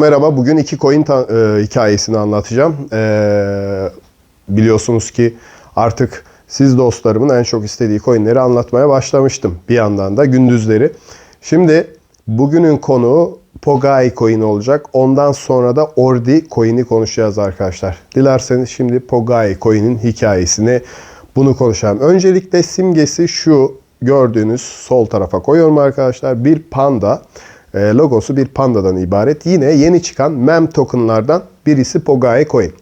Merhaba, bugün iki coin e, hikayesini anlatacağım. E, biliyorsunuz ki artık siz dostlarımın en çok istediği coinleri anlatmaya başlamıştım bir yandan da gündüzleri. Şimdi bugünün konuğu Pogai coin olacak. Ondan sonra da Ordi coin'i konuşacağız arkadaşlar. Dilerseniz şimdi Pogai coin'in hikayesini bunu konuşalım. Öncelikle simgesi şu gördüğünüz sol tarafa koyuyorum arkadaşlar. Bir panda. E, logosu bir pandadan ibaret. Yine yeni çıkan mem tokenlardan birisi Pogai Coin.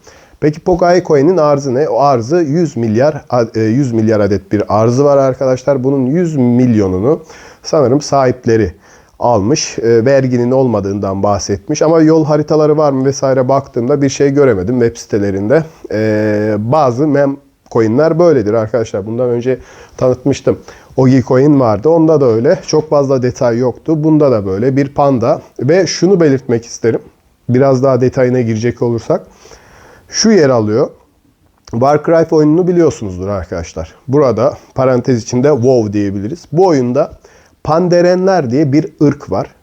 Peki Pogai Coin'in arzı ne? O arzı 100 milyar e, 100 milyar adet bir arzı var arkadaşlar. Bunun 100 milyonunu sanırım sahipleri almış. E, verginin olmadığından bahsetmiş. Ama yol haritaları var mı vesaire baktığımda bir şey göremedim web sitelerinde. E, bazı mem coinler böyledir arkadaşlar. Bundan önce tanıtmıştım. Ogi coin vardı. Onda da öyle. Çok fazla detay yoktu. Bunda da böyle bir panda. Ve şunu belirtmek isterim. Biraz daha detayına girecek olursak. Şu yer alıyor. Warcraft oyununu biliyorsunuzdur arkadaşlar. Burada parantez içinde WoW diyebiliriz. Bu oyunda Panderenler diye bir ırk var.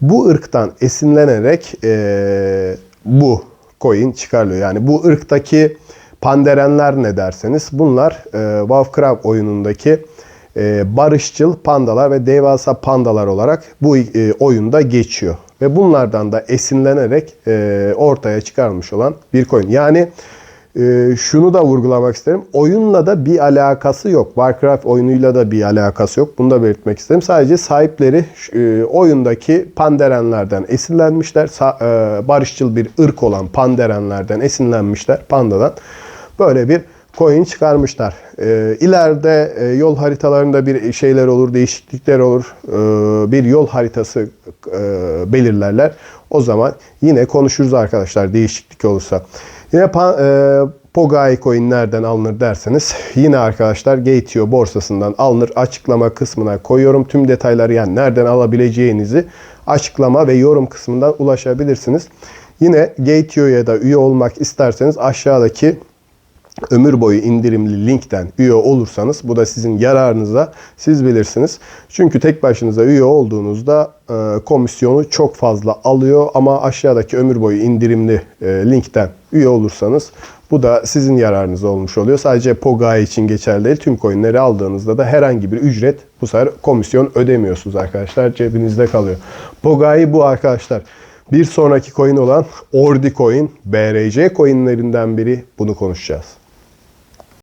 Bu ırktan esinlenerek eee, bu coin çıkarılıyor. Yani bu ırktaki panderenler ne derseniz bunlar eee Warcraft oyunundaki eee, barışçıl pandalar ve devasa pandalar olarak bu eee, oyunda geçiyor. Ve bunlardan da esinlenerek eee, ortaya çıkarılmış olan bir coin. Yani ee, şunu da vurgulamak isterim. Oyunla da bir alakası yok. Warcraft oyunuyla da bir alakası yok. Bunu da belirtmek isterim. Sadece sahipleri e, oyundaki panderenlerden esinlenmişler. Sa- e, barışçıl bir ırk olan panderenlerden esinlenmişler. Pandadan. Böyle bir coin çıkarmışlar. E, ileride e, yol haritalarında bir şeyler olur, değişiklikler olur. E, bir yol haritası e, belirlerler. O zaman yine konuşuruz arkadaşlar değişiklik olursa. Yine pa- e, Pogai coin alınır derseniz yine arkadaşlar Gate.io borsasından alınır. Açıklama kısmına koyuyorum. Tüm detayları yani nereden alabileceğinizi açıklama ve yorum kısmından ulaşabilirsiniz. Yine Gate.io'ya da üye olmak isterseniz aşağıdaki ömür boyu indirimli linkten üye olursanız bu da sizin yararınıza siz bilirsiniz. Çünkü tek başınıza üye olduğunuzda e, komisyonu çok fazla alıyor ama aşağıdaki ömür boyu indirimli e, linkten üye olursanız bu da sizin yararınıza olmuş oluyor. Sadece Pogai için geçerli değil. Tüm coinleri aldığınızda da herhangi bir ücret bu sefer komisyon ödemiyorsunuz arkadaşlar. Cebinizde kalıyor. Pogai bu arkadaşlar. Bir sonraki coin olan Ordi coin, BRC coinlerinden biri bunu konuşacağız.